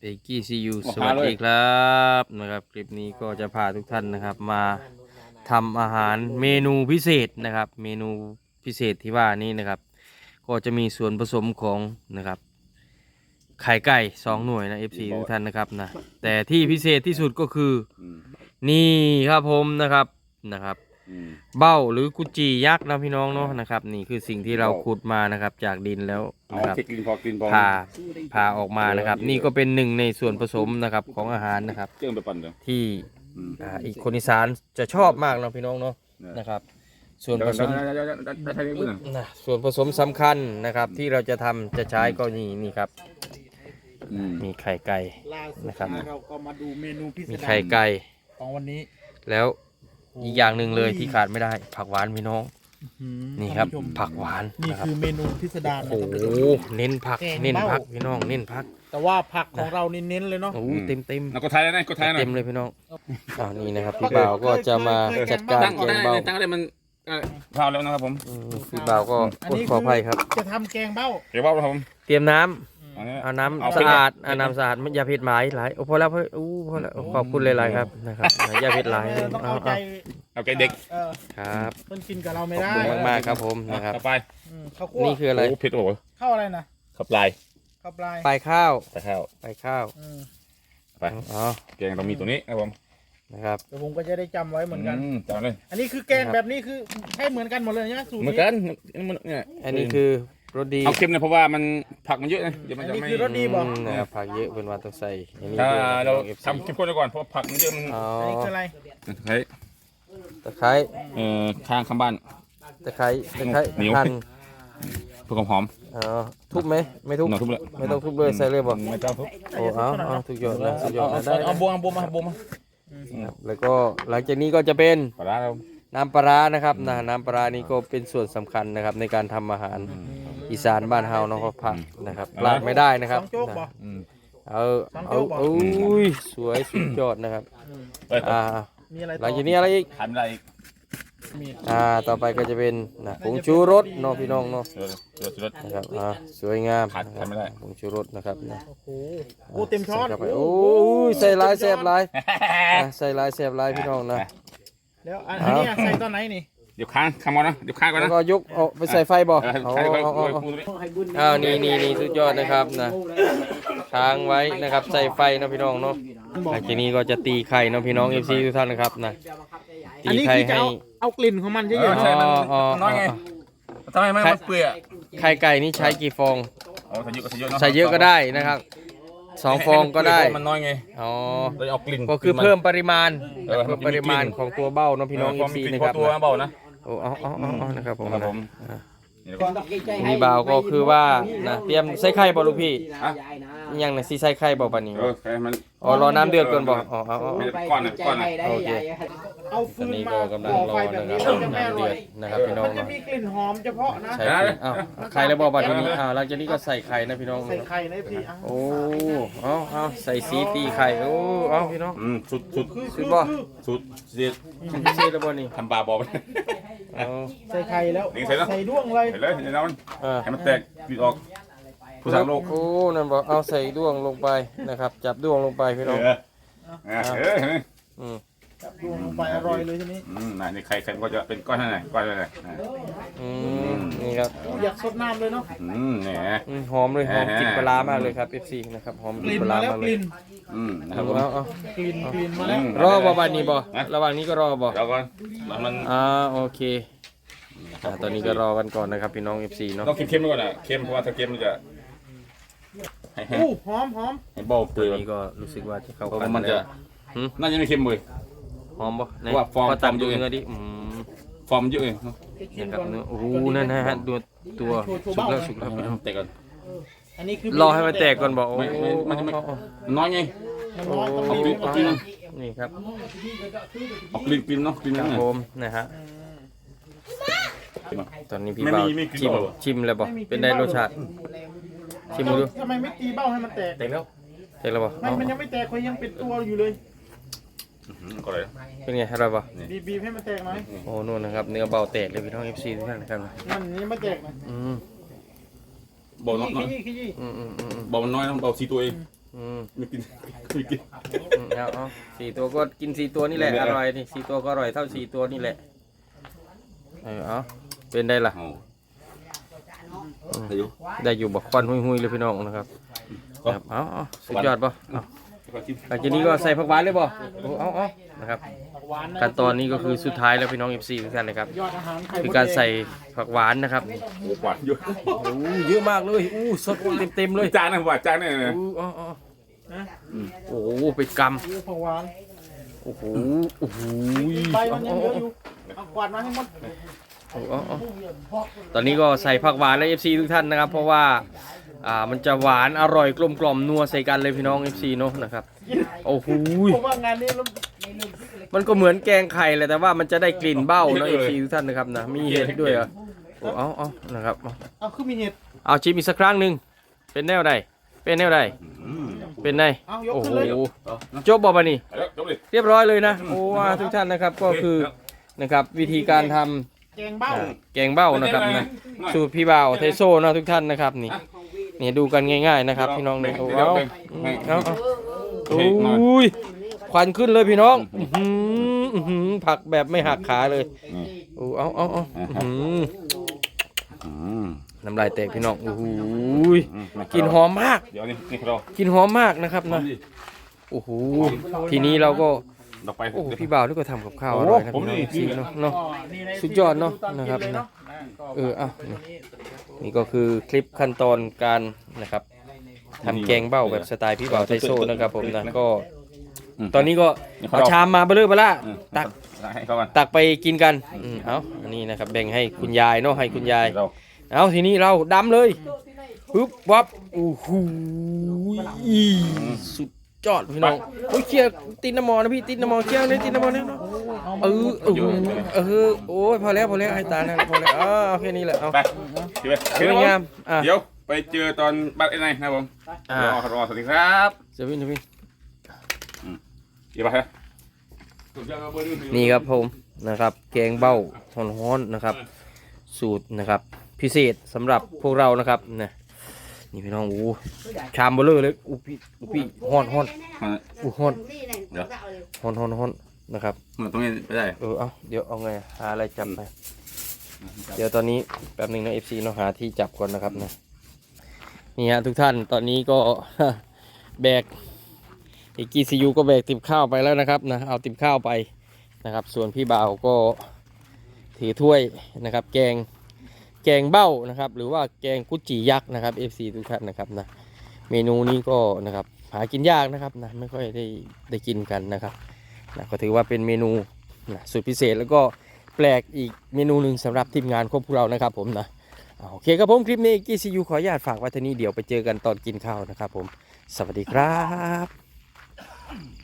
เบกกี้ซียูมาสวัสหาเลยดีครับนะครับ คลิปนี้ก็จะพาทุกท่านนะครับ มาทำอาหารเมนูพิเศษนะครับ เมนูพิเศษที่ว่านี้นะครับ ก็จะมีส่วนผสมของนะครับไข่ไก่สองหน่วยนะ FC ทุกท่านนะครับนะแต่ที่พิเศษที่สุดก็คืออืมนี่ครับผมนะครับนะครับอืม เบ้าหรือกุจียักษ์นะพี่น้องเนาะนะครับ นี่คือสิ่งที่เราขุดมานะครับ จากดินแล้วนะครับพอพผ่าออกมานะครับ นี่ก็เป็นหนึ่งในส่วนผสมนะครับของอาหารนะครับ เจื่องปปั่นที่อีกคนอีสานจะชอบมากนะพี่น้องเนาะนะครับ ส่วนผสมส่วนผสมสำคัญนะครับที่เราจะทำจะใช้ก็นี่นี่ครับ มีไข่ไก่นะครับมีไข่ไก่ ของวันนี้แล้ว อีกอย่างหนึ่งเลยที่ขาดไม่ได้ ผักหวานพี่น้อง อืมนี่ครับ ท่านผู้ชมผักหวานนี่นะครับคือเมนูพิสดารนะโอ้ท่านโหผู้ชมเน้นผักแกงเน้นเบ้าผักพี่น้องเน้นผักแต่ว่าผักของเรานี่เน้นเลยเนาะ โอ้โหเต็มเต็มแล้วก็ไทยแล้วนะก็ไทยหน่อยเต็มเลยพี่น้องอ้าวนี่นะครับพี่บ่าวก็จะมาจัดการตั้งแกตั้งงเบาตั้งอะไรมันเอ่อพราวแล้วนะครับผมอืมพี่บ่าวก็อดขออภัยครับ จะทำแกงเบ้าเดี๋ยวว่าครับผมเตรียมน้ำ อันนี้ เอาน้ำเอาไปสะอาดเอาน้ำสะอาดไม่อย่าเผ็ดหลายหลายโอ้พอแล้วพออู้พอแล้วขอบคุณหลายๆครับนะครับอย่าเผ็ดหลายเออต้องเอาเอาใจเอาเอาแกเด็กเออครับเพิ่นกินกับเราไม่ขอบได้คุณมากๆครับผมนะครับ ต่อไปอืมข้าวคั่วนี่คืออะไรโอ้เผ็ดโอ้โหข้าวอะไรนะขับลายข้าวปลายปลายข้าวตะข้าวปลายข้าวอืมไปอ๋อแกงต้องมีตัวนี้นะครับผมนะครับ เดี๋ยวผมก็จะได้จำไว้เหมือนกัน มจำเลยอันนี้คือแกงแบบนี้คือให้เหมือนกันหมดเลยนะสูตรเหมือนนี้กันมันเนี่ยอันนี้คือ รสดีเอาเค็มนะเพราะว่ามันผักมันเยอะนะเดี๋ยวมันจะอันนี้ไม่คือรสดีบอกอืมนะครับผักเยอะเป็นวันต้องใส่อันนี้ถ้าด้วยเราอฟซีทำเข้มข้นไว้ก่อนเพราะผักมันเยอะมันอ๋ออันนี้คืออะไรใช้ตะไคร้เอ่อข้างข้างบ้าน ตะไคร้ตะไคร้เหนียว หั่นเพื่อความหอมอ๋อทุบไหมไม่ทุบหน่อยทุบเลยไม่ต้องทุบเลยใส่เลยบอกไม่ต้องทุบโอ้เอาเอาทุกยอดนะทุกยอเอาดเอานะได้เอาบวงเอาบวงมาบวงมาครับแล้วก็หลังจากนี้ก็จะเป็น ปลาร้าเราน้ำปลาร้านะครับนะน้ำปลาร้านี่ก็เป็นส่วนสำคัญนะครับในการทำอาหาร อีสานบ้านเฮาเนาะก็ผักนะครับพลาดไม่ได้นะคสรับองโจ๊กบอกอืม เอาสองเอาโจ๊กบอกอุ้ยสวยสุดยอดนะครับเอ้ย อ่ามีอะไรหลังจากนี้อะไรอีกทำอะไรอีกมีอ่าต่อไปก็จะเป็นนะผงชูรสเนาะพี่น้องเนาะเออเออเออนะครับอ่าสวยงามขาดนะครับไม่ได้ ผงชูรสนะครับนะโอ้โหโอ้เต็มช้อนใส่เข้าไปโอ้ยใส่หลายแซ่บหลายอะใส่หลายแซ่บหลายพี่น้องนะ แล้วอันอันนี้อะใส่ตอนไหนนี่ เดี๋ยวค้างค้างก่อนนะเดี๋ยวค้างก่อนแล้นะวก็ยกเอาไปใส่ไฟบ่เออเอาใช่ก็เอาโรเอายเอาปูตรงนี้อ้าวนี่นี่นี่สุดยอดนะครับนะค้างไว้นะครับใส่ไฟนะพี่น้องเนาะหลังจากนี้ก็จะตีไข่เนาะพี่น้องเอฟซีทุกท่านนะครับนะตีอันนี้ไข่คือจะให้ เอาเอากลิ่นของมันเยเอออะๆใช่นะมันอ๋อน้อยไงอ๋อทำไมไม่มันเปื่อยอะไข่ไก่นี่ใช้กี่ฟอง อ๋อใส่เยอะก็ใส่เยอะเนาะใส่เยอะก็ได้นะครับสองฟองก็ได้มันน้อยไงอ๋อเราจะเอากลิ่นก็คือเพิ่มปริมาณเออเพิ่มปริมาณของตัวเบ้าเนาะพี่น้องเอพอฟมีซีกลิ่นนะพคอรับตัวนะเบานะโอ้เอาเอาเอาเอานะครับผมครับผมอะนี่แล้วก็มีบ่าวก็คือว่านะเตรียมใส่ไข่บ่ลูกพี่ ฮะ ยังนะสิใส่ไข่บ่ปานนี้เออใส่ให้มันอ๋อรอน้ำเดือดก่อนบ่อ๋อเอาเอาไม่เอาได้ก้อนนะก้อนนะโอเคเอาตอฟืนนนี้มาก็กำลังก่อรอไฟแบบนะนี้ครับมันจะไม่อน้ำร่เดืออยดนะครับพี่น้องมันจะเนาะมีกลิ่นหอมเฉพาะนะ ใส่ไข่อ้าวไข่แล้วบ่บัดนี้อ้าวหลังจากนี้ก็ใส่ไข่นะพี่น้อง ใส่ไข่ในพี่อะโอ้เอาเอาใส่สีตีไข่ โอ้เอาพี่น้อง อืมสุดสุดคือสุคือดบ่คือสุดเสียดพิเศษแล้วบ่นี่ทำปลาบอไป เอาใส่ไข่แล้ว นี่ใส่แล้ว ใส่ด้วงเลย เห็นเลยเห็นแล้วมันเออให้มันแตกปิดออก ผู้สร้างโลก โอ้นั่นบ่เอาใส่ด้วงลงไปนะครับ จับด้วงลงไปพี่เอน้องอเออเออเห็นไหมอืมจับด้วงลงไปอร่อยเลยทีนี้อืมน่ะนี่ไข่ไข่มันก็จะเป็นก้อนเท่าไหร่ก้อนเท่าไหร่อ่าอืมนี่ครับอยากสดน้ำเลยเนาะอืมเนี่ย อืมหอมเลยหอมกลิ่นปลาร้ามากเลยครับ FC นะครับหอมกกลิ่ลิ่นนปลาร้ามาแล้วมากกเลยลิ่นอืมนะครับผม เอาเอากลิ่นกลิ่นมาแล้วรอบ่บัดนี้บ่ระหว่างนี้ก็รอบ่เดี๋ยวก่อนมันมันอ่าโอเคอ่าตอนนี้ก็รอกันก่อนนะครับพี่น้อง FC เนาะต้องเค็มๆไปก่อนอะเค็มเพราะว่าถ้าเค็มมันจะ ให้ให้อู้หอมหอมให้เบาตเปื่ออนยนี้ก็รู้สึกว่าจะเข้าเพราะกันว่ามันจะแล้วหืมน่าจะไม่เค็มเลย หอมบ่ไหนว่าฟองขตัดฟองดูเยอะ เนื้อดิอืมฟอร์มเยอะเลยนี่ครับเนื้อโอ้โหนั่นนะฮะตัวตัวสุกแล้วสุกแล้วพี่น้องแตกก่อน อันนี้คือรอให้มันแตกก่อนบ่โอ้ไม่ไม่มันจะไม่เอาเอาน้อยไง มันเอาร้อนต้องเอามีกลิ่นเอากลิ่นนี่ครับเอากลิ่นกลิ่นเนาะกลิ่นคนั่รันบน่ะผมนะฮะตอนนี้พี่ไม่บ่าวมีไม่กลิ่ชินมเปล่าชิมเลยบ่เป็นได้รสชาติ ชิมดูทำไมไม่ตีเบ้าให้มันแตก แตกแล้วเจ๊แล้วบ่ไม่เอามันยังไม่แตกเขายังเป็นตัวอยู่เลย ก็เลยเป็นไงอร่อยบ่บีบบีบให้มันแตกหน่อยโอ้นู่นนะครับเนื้อเบาแตกเลยพี่น้อง FC ทุกท่านนะครับมันยังไม่แตกนะอืมบอกน้อยขี้ยี่ขี้ยี่อืมอืมอืมอืมบอกมันน้อยนะบอกสีตัวเองออืมไม่กินไม่กินอืมเอาเอาสี่ตัวก็กินสี่ตัวนี่แหละไม่อเป็นไรร่อยนี่สี่ตัวก็อร่อยเท่าสี่ตัวนี่แหละเออเอาเป็นได้ล่ะ โอ้อายุได้อยู่บอกควันหุยๆเลยพี่น้องนะครับครับเอาเอาสุดยอดป่ะเอาก็กินหลังจากนี้ก็ใส่ผักหวานเลยป่ะโอ้เอาเอานะครับผักหวานนะขั้นตอนนี้ก็คือสุดท้ายแล้วพี่น้อง FC ทุกท่านนะครับยอดอาหารไข่คือการใส่ผักหวานนะครับโอ้หวานเยอะโอ้เยอะมากเลยอู้สดเต็มๆเลยจานนะหวานจานเนี่ยนะอู้เอาเอานะโอ้โหเป็นกผักหวานำโอ้โหโอ้โหใบมันยังเยอะอยู่เอากวาดมาให้หมด เอาเอาเอาตอนนี้ก็ใส่ผักหวานและ FC ทุกท่านนะครับ เพราะว่าอ่ามันจะหวานอร่อยกลมกล่อมนัวใส่กันเลยพี่น้อง FC เนาะนะครับโอ้โหผมว่างานนี้แล้วมันก็เหมือนแกงไข่แหละแต่ว่ามันจะได้กลิ่นเบ้าเนาะ FC ทุกท่านนะครับนะมีเห็ดด้วยเหรอโอ้เอาเอานะครับเอาเอาคือมีเห็ดเอาชิมอีกสักครั้งหนึ่งเป็นแนวใดเป็นแนวใดอืมเป็นไงเอายกโอ้ขึ้โหนเลยเอานะจบบอกมานี่เอาแล้วจบเลยเรียบร้อยเลยนะโอ้ว่าทุกท่านนะครับก็คือนะครับวิธีการทำ แกงเบ้า แกงเบ้านะครับนะสูตรพี่บ่าวไทโซ่นะทุกท่านนะครับนี่นี่ดูกันง่ายๆนะครับพี่น้องนี่โอ้เอาเอาเอาโอ้ยควันขึ้นเลยพี่น้องอื้อหืออื้อหือผักแบบไม่หักขาเลยโอ้เอาเอาเอาอื้อหืออืมน้ำลายแตกพี่น้องโอ้โหยอืมกลินหอมมากเดี๋ยวนี่นี่เรากลินหอมมากนะครับนะโอ้โหทีนี้เราก็ ดอกไปโอ้พี่บ่าวนี่ก็ทำกับข้าวอร่อยนะพี่น้องสิเนาะเนาะก็นี่ในสุดยอดเนอะนะครับเลยเนาะเอออะนี่นี่ก็คือคลิปขั้นตอนการนะครับทำแกงเบ้าแบบสไตล์พี่บ่าวไทโซนะครับผมนะก็ตอนนี้ก็เอา ชามมาเบลอเบล่าอืมตักให้เข้ากันตักไปกินกันอืมเอาอันนี้นะครับแบ่งให้คุณยายเนาะให้คุณยาย เราเอาทีนี้เราดำเลยปึ๊บวับโอ้โหสุด ยอดพี่น้องโอ้ยเคี่ยวตินน้ำมอนะพี่ตินน้ำมอเคี่ยวเลยตินน้ำมอเนี่ยเนาะเออเออเออโอ้ยพอแล้วพอแล้วให้ตานั่นพอแล้วอ๋อเอาแค่นี้แหละเอาไปเดี๋ยวสวยงามอะเดี๋ยวไปเจอตอนบัตรไอ้ไหนนะครับผมอ่ารอรอสวัสดีครับเซวินเซวินเดี๋ยวไปฮะนี่ครับผมนะครับ แกงเบ้าฮ้อนๆนะครับ สูตรนะครับ พิเศษสำหรับพวกเรานะครับนะ นี่พี่น้องโอ้ชามเบลเลอร์เลยอู้พี่อู้พี่ฮ้อนฮ้อน อู้ฮ้อนฮ้อนฮ้อนฮ้อนนะครับ เหมือนตรงนี้ไม่ได้เออเอาเดี๋ยวเอาไงหาอะไรจับไปเดี๋ยวตอนนี้แป๊บหนึ่งนะเอฟซีเราหาที่จับก่อนนะครับนะนี่ฮะทุกท่านตอนนี้ก็ แบกอีกกีซียูก็แบกติบข้าวไปแล้วนะครับนะเอาติบข้าวไปนะครับ ส่วนพี่บ่าวก็ถือถ้วยนะครับ แกง แกงเบ้านะครับ หรือว่าแกงกุจิยักษ์นะครับ FC ทุกท่านนะครับนะเมนูนี้ก็นะครับหากินยากนะครับนะไม่ค่อยได้ได้กินกันนะครับนะก็ถือว่าเป็นเมนูนะสุดพิเศษแล้วก็แปลกอีกเมนูหนึ่งสำหรับทีมงานของพวกเรานะครับผมนะโอเคครับผมคลิปนี้กีซียูขออนุญาตฝากไว้เท่านี้เดี๋ยวไปเจอกันตอนกินข้าวนะครับผม สวัสดีครับ